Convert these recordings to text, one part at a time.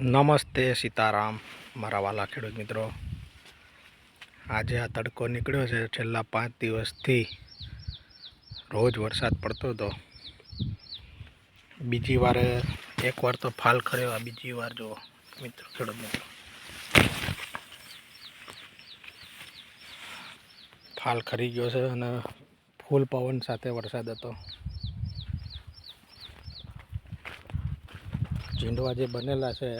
નમસ્તે સીતારામ, મારા વાલા ખેડૂત મિત્રો. આજે આ તડકો નીકળ્યો છે, છેલ્લા પાંચ દિવસથી રોજ વરસાદ પડતો હતો. બીજી વારે એક વાર તો ફાલ ખર્યો, આ બીજી વાર જો મિત્રો ખેડૂત મિત્રો. ફાલ ખરી ગયો છે અને ફૂલ પવન સાથે વરસાદ હતો. ઝીંડવા જે બનેલા છે.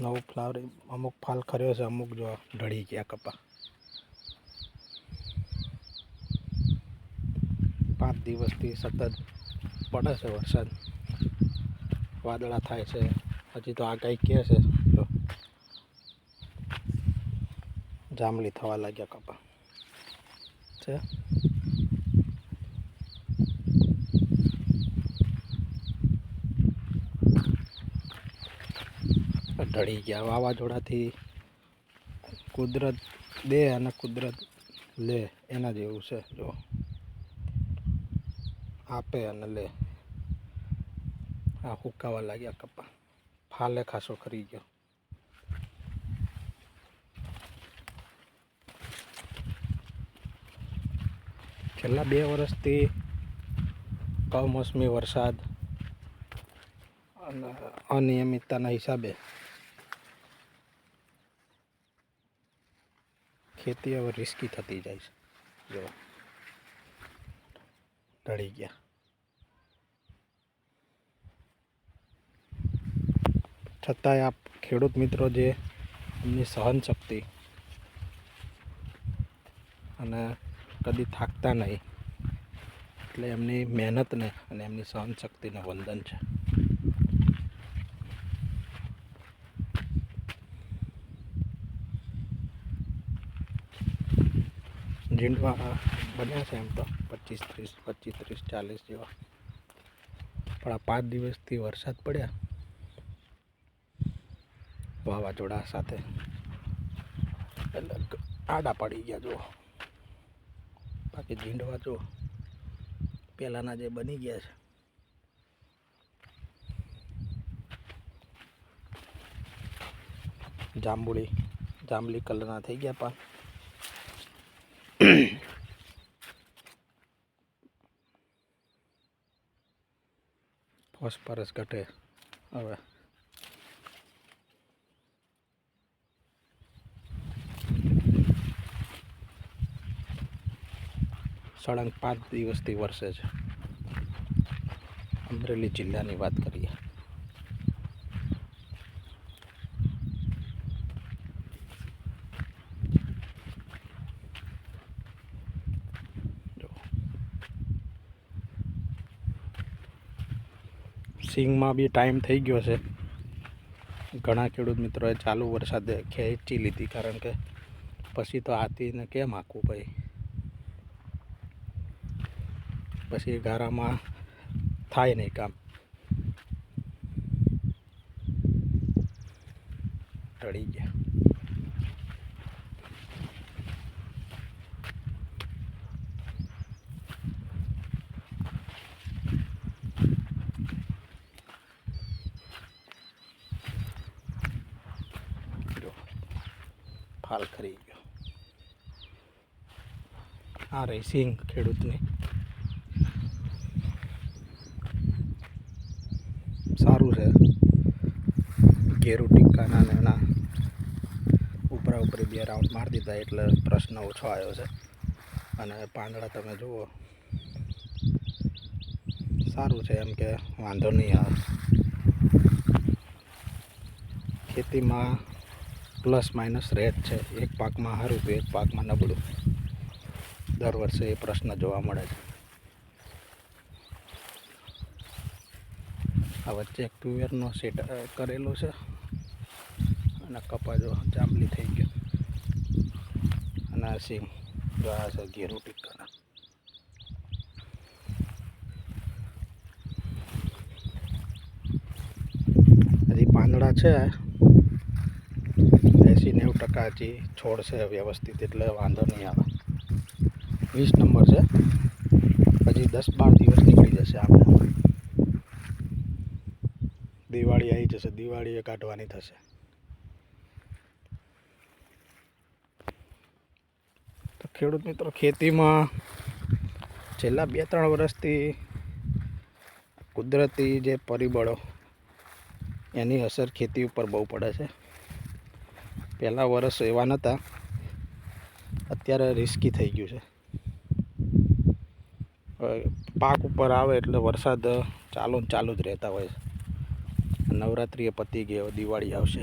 નવું ફ્લાવરિંગ અમુક ફાલ ખર્યો છે, અમુક જો ઢળી ગયા કપા. પાંચ દિવસથી સતત પડે છે વરસાદ. વાદળા થાય છે. હજી તો આગાહી કહે છે. જાંબલી થવા લાગ્યા કપા. છે? ઢળી ગયા. વાવાઝોડાથી કુદરત દે અને કુદરત લે. એના જેવું છે. જો આપે અને લે. આ હુકાવા લાગ્યા કપા. ફાલે ખાસો ખરી ગયો. છેલ્લા બે વર્ષથી કમોસમી વરસાદ અને અનિયમિતતાના હિસાબે ખેતી હવે રિસ્કી થતી જાય છે. જો, ઢળી ગયા. છતાંય આપ ખેડૂત મિત્રો જે એમની સહન શક્તિ અને કદી થાકતા નહીં, એટલે એમની મહેનતને અને એમની સહન શક્તિને વંદન છે. ઝીંડવા બન્યા છે એમ તો, પચીસ ત્રીસ પચીસ ત્રીસ, ચાલીસ જેવા. પણ આ પાંચ દિવસથી વરસાદ પડ્યા. વાવાઝોડા સાથે. એટલે આડા પડી ગયા, જુઓ. બાકી ઝીંડવા, જુઓ. પહેલાંના જે બની ગયા છે. જાંબુડી, જાંબલી કલરના થઈ ગયા પાન ફોસ્ફરસ ઘટે હવે સળંગ પાંચ દિવસથી વરસે છે અમરેલી જિલ્લાની વાત કરીએ જો. સિંગમાં બી ટાઈમ થઈ ગયો છે. ઘણા ખેડૂત મિત્રોએ ચાલુ વરસાદે ખેંચી લીધી, કારણ કે પછી તો હાથીને કેમ આખું ભાઈ? પછી ગારામાં થાય નહીં કામ. ટળી ગયા જો ફાલ ખરી ગયો. આ રહી સિંગ ખેડૂતની. સારું છે. ઘેરું ટીક્કાના ને એના ઉપરા ઉપરી બે રાઉન્ડ મારી દીધા એટલે પ્રશ્ન ઓછો આવ્યો છે. અને પાંદડા તમે જુઓ. સારું છે એમ કે વાંધો નહીં આવે. ખેતીમાં પ્લસ માઇનસ રેટ છે. એક પાકમાં સારું તો એક પાકમાં નબળું. દર વર્ષે એ પ્રશ્ન જોવા મળે છે. આ વચ્ચે એક સેટ કરેલો છે. અને કપા જો જાંબલી થઈ ગયો. અને આ સીમ જો આ છે ઘેરું ટીકાના હજી પાંદડા છે. એંસી નેવું ટકા હજી છોડ છે વ્યવસ્થિત એટલે વાંધો નહીં આવે. વીસ નંબર છે. હજી દસ બાર દિવસ નીકળી જશે આપણે. દિવાળી આવી જશે. દિવાળીએ કાઢવાની થશે. તો ખેડૂત મિત્રો, ખેતીમાં છેલ્લા બે ત્રણ વર્ષથી કુદરતી જે પરિબળો, એની અસર ખેતી ઉપર બહુ પડે છે. પહેલાં વર્ષ એવા નહોતા. અત્યારે રિસ્કી થઈ ગયું છે. પાક ઉપર આવે એટલે વરસાદ ચાલુ ચાલુ જ રહેતા હોય છે. નવરાત્રિએ પતી હવે દિવાળી આવશે.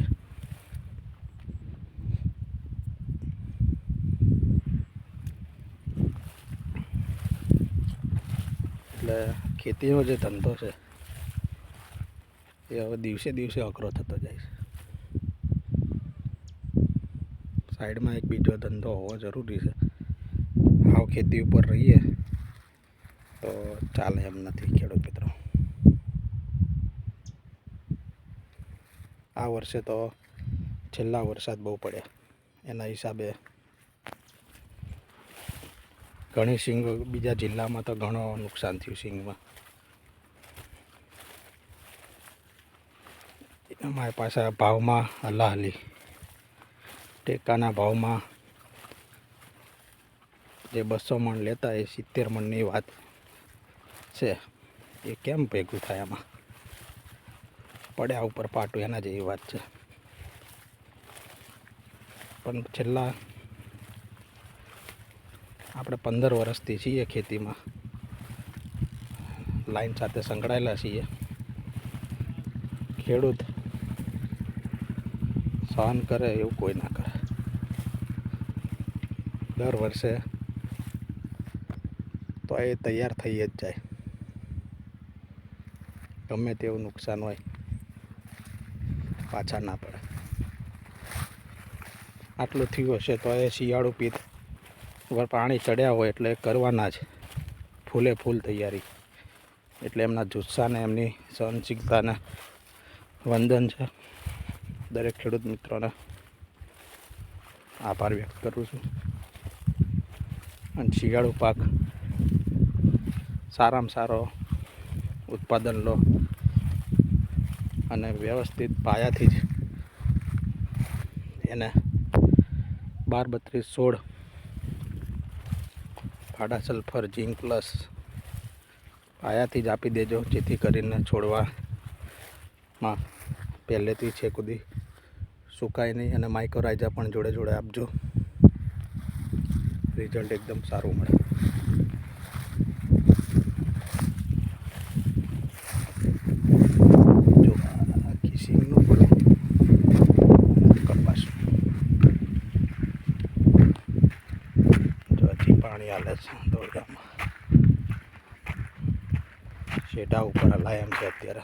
એટલે ખેતીનો જે ધંધો છે, એ હવે દિવસે દિવસે અઘરો થતો જાય છે. સાઈડમાં એક બીજો ધંધો હોવો જરૂરી છે. આવ ખેતી ઉપર રહીએ, તો ચાલે એમ નથી ખેડૂત મિત્રો. આ વર્ષે તો છેલ્લા વરસાદ બહુ પડ્યા. એના હિસાબે ઘણી સિંગ, બીજા જિલ્લામાં તો ઘણો નુકસાન થયું સિંગમાં. અમારી પાસે ભાવમાં હલાહલી ટેકાના ભાવમાં જે બસો મણ લેતા એ સિત્તેર મણની વાત છે. એ કેમ ભેગું થાય આમાં? પડ્યા ઉપર પાટું એના જેવી વાત છે. પણ છેલ્લા આપણે પંદર વર્ષથી છીએ ખેતીમાં. લાઈન સાથે સંકળાયેલા છીએ. ખેડૂત સહન કરે એવું કોઈ ના કરે. દર વર્ષે તો એ તૈયાર થઈ જ જાય. ગમે તેવું નુકસાન હોય, પાછા ના પડે. આટલું થયું હશે તો એ શિયાળુ પીત ઉપર પાણી ચડ્યા હોય એટલે કરવાના જ. ફૂલે ફૂલ તૈયારી. એટલે એમના જુસ્સાને એમની સહનશીલતાને વંદન છે. દરેક ખેડૂત મિત્રોને આભાર વ્યક્ત કરું છું. અને શિયાળુ પાક સારામાં સારો ઉત્પાદન લો અને વ્યવસ્થિત પાયાથી જ એને બાર બત્રીસ સોળ ફાડા સલ્ફર ઝીંક પ્લસ પાયાથી જ આપી દેજો, જેથી કરીને છોડવામાં પહેલેથી છે કુદી સુકાય નહીં અને માઇક્રોરાઇઝા પણ જોડે જોડે આપજો. રિઝલ્ટ એકદમ સારું મળે. પાણી હાલે છે દોરડામાં. શેઢા ઉપર હલાય એમ છે અત્યારે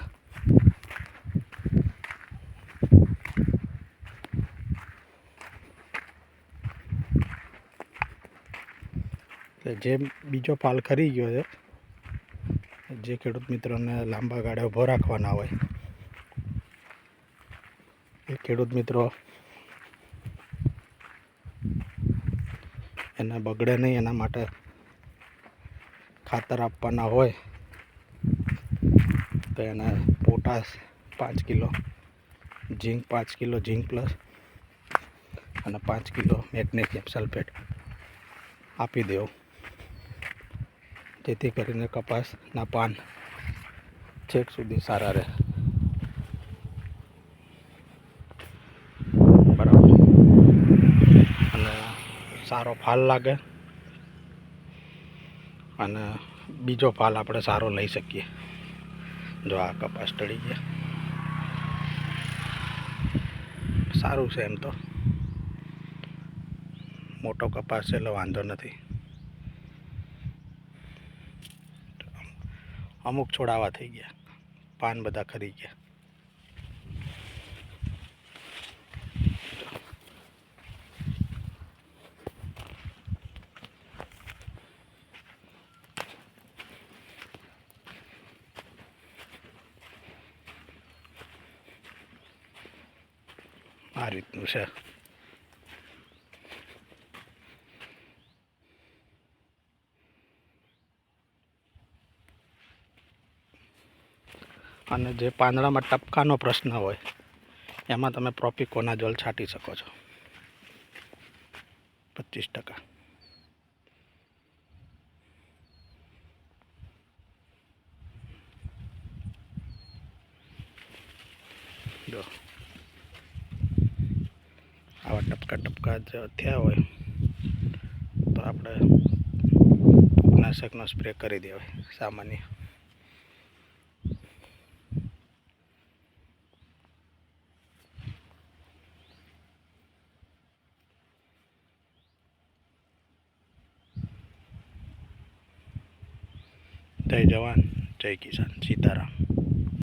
એટલે જે બીજો પાલ ખરી ગયો છે, જે ખેડૂત મિત્રોને લાંબા ગાળે ઊભો રાખવાના હોય. એ ખેડૂત મિત્રો એને બગડે નહીં, એના માટે ખાતર આપવાના હોય તો એને પોટાશ પાંચ કિલો, ઝીંક પાંચ કિલો, ઝીંક પ્લસ અને પાંચ કિલો મેગ્નેશિયમ સલ્ફેટ આપી દેવું. જેથી કરીને કપાસના પાન છેક સુધી સારા રહે. બરાબર. અને સારો ફાલ લાગે. અને બીજો ફાલ આપણે સારો લઈ શકીએ. જો આ કપાસ ટળી ગયા. સારું છે એમ તો. મોટો કપાસ છે એટલે વાંધો નથી. અમુક છોડાવા થઈ ગયા. પાન બધા ખરી ગયા. આ રીતનું છે. અને જે પાંદડામાં ટપકાનો પ્રશ્ન હોય, એમાં તમે પ્રોપિકોનાઝોલ છાંટી શકો છો. પચીસ ટકા. જો. આવા ટપકા ટપકા જો થયા હોય, તો આપણે કીટનાશકનો સ્પ્રે કરી દેવાય, સામાન્ય. જય જવાન જય કિસાન સીતારામ.